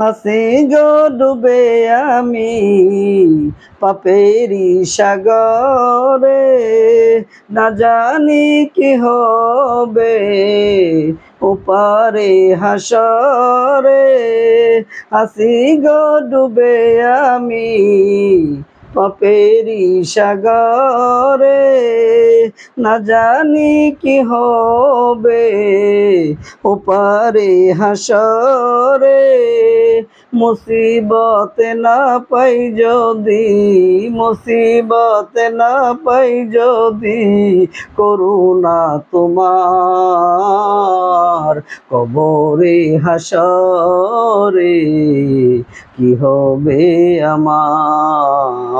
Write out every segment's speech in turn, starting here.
হাসি গো ডুবে আমি পাপেরি সাগরে। না জানি কি হবে ওপারে হাসরে। হাসি গো ডুবে আমি পাপেরি সাগরে না জানি কি হবে, ওপারে হাসরে মুসিবত না পাই যদি, মুসিবত না পাই যদি করুণা তোমার কবরে হাসরে, কি হবে আমার?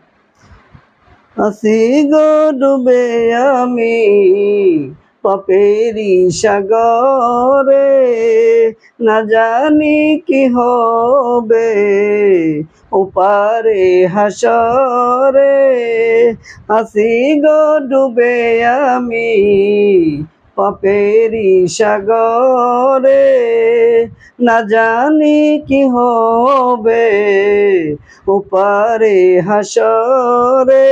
হাসি গো ডুবে আমি পাপেরি সাগরে। না জানি কি হবে ওপারে হাসরে। আসি গো ডুবে আমি পাপেরি সাগরে না জানি কি হবে, ওপারে হাসরে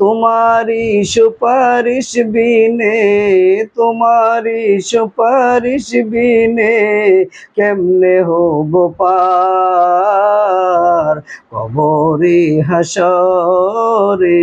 তোমারি সুপারিশ বিনে তোমারি সুপারিশ বিনে কেমনে হব পার? কবরে হাসরে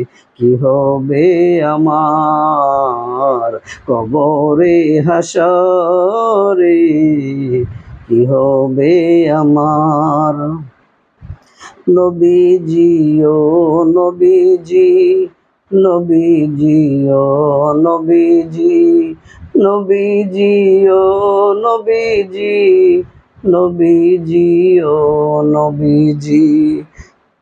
কি হবে আমার কবরে হাসরে কি হবে আমার? নবীজি ও নবীজি নবীজি ও নবীজি নবীজি ও নবীজি নবীজি ও নবীজি।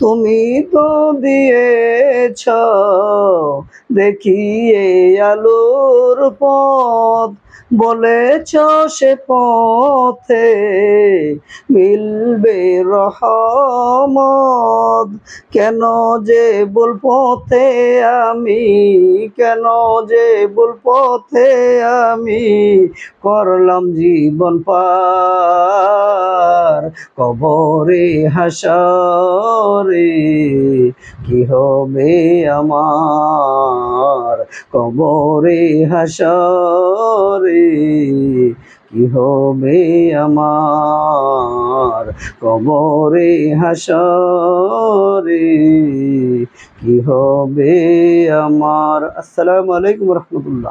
তুমি তো দিয়েছ দেখিয়ে আলোর পথ, বলেছ সে পথে মিলবে রহমত। কেন যে বল পথে আমি, কেন যে বল পথে আমি করলাম জীবন পার, কবরে হাসরে কি হবে আমার কবরে হাসরে কি হবে আমার কবরে হাসরে কি হবে আমার? আসসালামু আলাইকুম রহমতুল্লাহ।